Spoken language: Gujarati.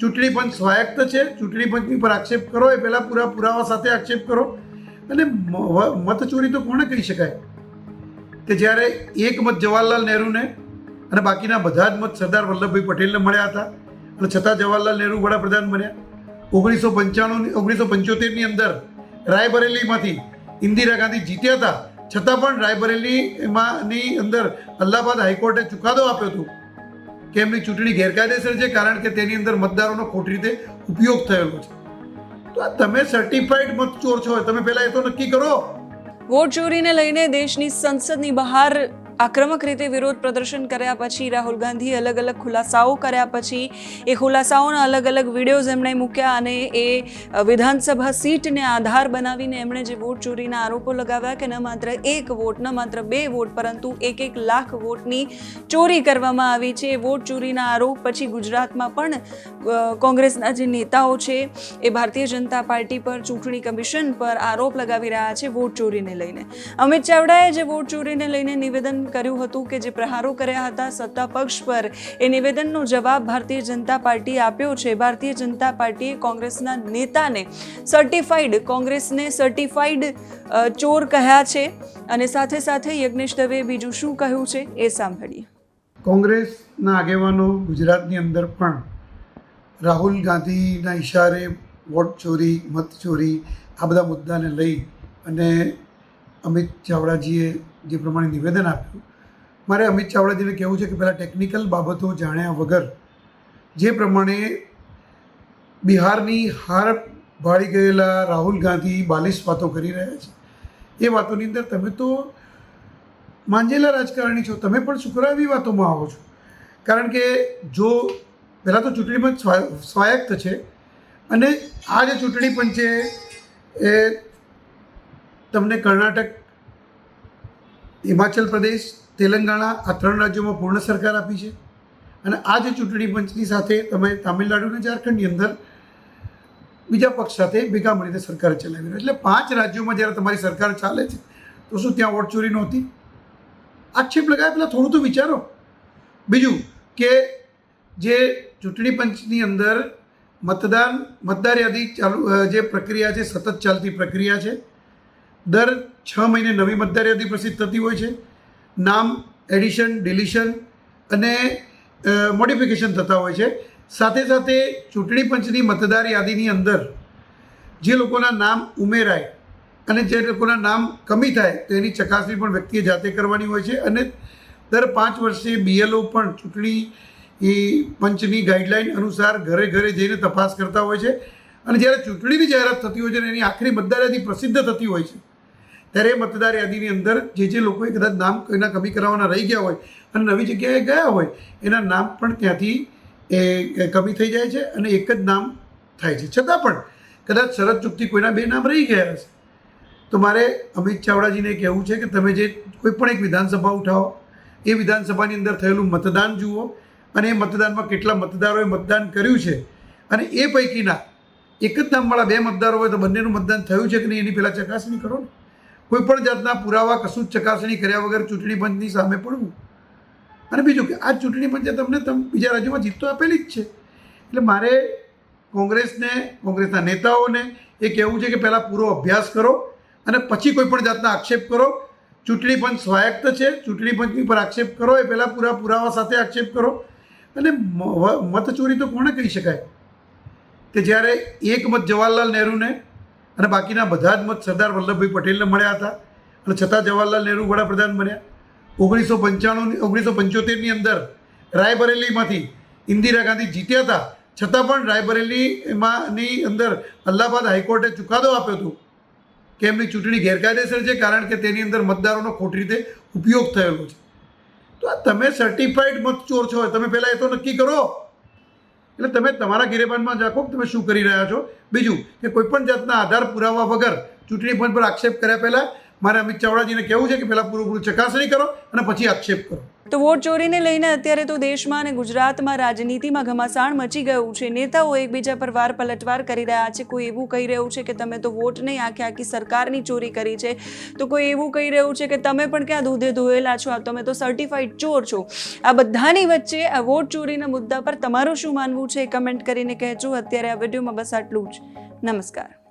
ચૂંટણી પંચ સ્વાયત્ત છે. ચૂંટણી પંચની પર આક્ષેપ કરો, એ પહેલાં પૂરા પુરાવા સાથે આક્ષેપ કરો. અને મતચોરી તો કોણે કહી શકાય? કે જ્યારે એક મત જવાહરલાલ નહેરુને અને બાકીના બધા જ મત સરદાર વલ્લભભાઈ પટેલને મળ્યા હતા અને છતાં જવાહરલાલ નહેરુ વડાપ્રધાન બન્યા. ઓગણીસો પંચાણું ઓગણીસો પંચોતેરની અંદર રાયબરેલીમાંથી ઇન્દિરા ગાંધી જીત્યા હતા. છતાં પણ રાયબરેલીમાંની અંદર અલ્હાબાદ હાઈકોર્ટે ચુકાદો આપ્યો હતો કે એમની ચૂંટણી ગેરકાયદેસર છે કારણ કે તેની અંદર મતદારોનો ખોટી રીતે ઉપયોગ થયેલો છે. તો આ તમે સર્ટિફાઈડ મતચોર છો, તમે પહેલા એ તો નક્કી કરો. વોટ ચોરીને લઈને દેશની સંસદની બહાર આક્રમક રીતે વિરોધ પ્રદર્શન કર્યા પછી રાહુલ ગાંધી અલગ અલગ ખુલાસાઓ કર્યા પછી એ ખુલાસાઓના અલગ અલગ વિડીયોઝ એમણે મૂક્યા અને એ વિધાનસભા સીટને આધાર બનાવીને એમણે જે વોટ ચોરીના આરોપો લગાવ્યા કે ન માત્ર એક વોટ, ન માત્ર બે વોટ, પરંતુ એક એક લાખ વોટની ચોરી કરવામાં આવી છે. એ વોટ ચોરીના આરોપ પછી ગુજરાતમાં પણ કોંગ્રેસના જે નેતાઓ છે એ ભારતીય જનતા પાર્ટી પર, ચૂંટણી કમિશન પર આરોપ લગાવી રહ્યા છે વોટ ચોરીને લઈને. અમિત ચાવડાએ જે વોટ ચોરીને લઈને નિવેદન કર્યું હતું કે જે પ્રહારો કર્યા હતા, સત્તા પક્ષ પર એ નિવેદનનો જવાબ ભારતીય જનતા પાર્ટીએ આપ્યો છે. ભારતીય જનતા પાર્ટીએ કોંગ્રેસના નેતાને સર્ટિફાઈડ કોંગ્રેસને સર્ટિફાઈડ ચોર કહ્યા છે અને સાથે સાથે યજ્ઞેશ દવે બીજું શું કહ્યું છે એ સાંભળીએ. કોંગ્રેસના આગેવાનો ગુજરાતની અંદર પણ રાહુલ ગાંધીના ઇશારે વોટ ચોરી, મત ચોરી આ બધા મુદ્દાને લઈ અને અમિત ચાવડાજીએ જે પ્રમાણે નિવેદન આપ્યું. મારે અમિત ચાવડાજીને કહેવું છે કે પહેલાં ટેકનિકલ બાબતો જાણ્યા વગર જે પ્રમાણે બિહારની હાર ભાળી ગયેલા રાહુલ ગાંધી બાલિશ વાતો કરી રહ્યા છે. એ વાતોની અંદર તમે તો માંજેલા રાજકારણી છો, તમે પણ શુક્રાવી વાતોમાં આવો છો. કારણ કે જો પહેલાં તો ચૂંટણી પંચ સ્વા- સ્વાયત્ત છે અને આ જે ચૂંટણી પંચે એ તમને કર્ણાટક, હિમાચલ પ્રદેશ, તેલંગાણા આ ત્રણ રાજ્યોમાં પૂર્ણ સરકાર આપી છે. અને આ જે ચૂંટણી પંચની સાથે તમે તામિલનાડુ અને ઝારખંડની અંદર બીજા પક્ષ સાથે ભેગા મળીને સરકાર ચલાવી એટલે પાંચ રાજ્યોમાં જ્યારે તમારી સરકાર ચાલે છે, તો શું ત્યાં વોટ ચોરી નહોતી? આક્ષેપ લગાવે પહેલાં થોડું તો વિચારો. બીજું કે જે ચૂંટણી પંચની અંદર મતદાન, મતદાર યાદી ચાલુ જે પ્રક્રિયા છે, સતત ચાલતી પ્રક્રિયા છે દર છ મહિને નવી મતદાર યાદી પ્રસિદ્ધ થતી હોય છે. નામ એડિશન ડિલિશન અને મોડિફિકેશન થતા હોય છે. સાથે સાથે ચૂંટણી પંચની મતદાર યાદીની અંદર જે લોકોના નામ ઉમેરાય અને જે લોકોના નામ કમી થાય તો એની ચકાસણી પણ વ્યક્તિએ જાતે કરવાની હોય છે અને દર પાંચ વર્ષે બીએલઓ પણ ચૂંટણી એ પંચની ગાઈડલાઈન અનુસાર ઘરે ઘરે જઈને તપાસ કરતા હોય છે. અને જ્યારે ચૂંટણીની જાહેરાત થતી હોય છે અને એની આખરી મતદાર યાદી પ્રસિદ્ધ થતી હોય છે ત્યારે મતદાર યાદીની અંદર જે જે લોકોએ કદાચ નામ કોઈના કમી કરાવવાના રહી ગયા હોય અને નવી જગ્યાએ ગયા હોય, એના નામ પણ ત્યાંથી એ કમી થઈ જાય છે અને એક જ નામ થાય છે. છતાં પણ કદાચ શરત ચૂકથી કોઈના બે નામ રહી ગયા હશે. તો મારે અમિત ચાવડાજીને કહેવું છે કે તમે જે કોઈ પણ એક વિધાનસભા ઉઠાવો, એ વિધાનસભાની અંદર થયેલું મતદાન જુઓ અને એ મતદાનમાં કેટલા મતદારોએ મતદાન કર્યું છે અને એ પૈકીના એક જ નામવાળા બે મતદારો હોય તો બંનેનું મતદાન થયું છે કે નહીં એની પહેલાં ચકાસણી કરો ને. કોઈ પણ જાતના પુરાવા કશું જ ચકાસણી કર્યા વગર ચૂંટણી પંચની સામે પડવું. અને બીજું કે આ ચૂંટણી પંચે તમને તમ, બીજા રાજ્યોમાં જીત તો આપેલી જ છે. એટલે મારે કોંગ્રેસને, કોંગ્રેસના નેતાઓને એ કહેવું છે કે પહેલાં પૂરો અભ્યાસ કરો અને પછી કોઈ પણ જાતના આક્ષેપ કરો. ચૂંટણી પંચ સ્વાયત્ત છે, ચૂંટણી પંચની પર આક્ષેપ કરો, એ પહેલાં પૂરા પુરાવા સાથે આક્ષેપ કરો. અને મતચોરી તો કોણે કહી શકાય? કે જ્યારે એક મત જવાહરલાલ નહેરુને અને બાકીના બધા જ મત સરદાર વલ્લભભાઈ પટેલને મળ્યા હતા. અને છતાં જવાહરલાલ નહેરુ વડાપ્રધાન બન્યા. ઓગણીસો પંચાણું ઓગણીસો પંચોતેરની અંદર રાયબરેલીમાંથી ઇન્દિરા ગાંધી જીત્યા હતા. છતાં પણ રાયબરેલીમાંની અંદર અલ્હાબાદ હાઈકોર્ટે ચુકાદો આપ્યો હતો કે એમની ચૂંટણી ગેરકાયદેસર છે કારણ કે તેની અંદર મતદારોનો ખોટી રીતે ઉપયોગ થયેલો છે. તો આ તમે સર્ટિફાઈડ મતચોર છો. તમે પહેલાં એ તો નક્કી કરો. એટલે તમે તમારા ગિરેબાનમાં રાખો તમે શું કરી રહ્યા છો? બીજું કે કોઈપણ જાતના આધાર પુરાવા વગર ચૂંટણી પંચ પર આક્ષેપ કર્યા પહેલાં મારે અમિત ચાવડાજીને કહેવું છે કે પહેલાં પૂરેપૂરું ચકાસણી કરો અને પછી આક્ષેપ કરો. તો વોટ ચોરીને લઈને અત્યારે તો દેશમાં અને ગુજરાતમાં રાજનીતિમાં ઘમાસાણ મચી ગયું છે. નેતાઓ એકબીજા પર વાર પલટવાર કરી રહ્યા છે. કોઈ એવું કહી રહ્યું છે કે તમે તો વોટ નહીં, આખી આખી સરકારની ચોરી કરી છે. તો કોઈ એવું કહી રહ્યું છે કે તમે પણ ક્યાં દૂધે ધોયેલા છો? તમે તો સર્ટિફાઈડ ચોર છો. આ બધાની વચ્ચે આ વોટ ચોરીના મુદ્દા પર તમારું શું માનવું છે? કમેન્ટ કરીને કહેજો. અત્યારે આ વિડીયોમાં બસ આટલું જ. નમસ્કાર.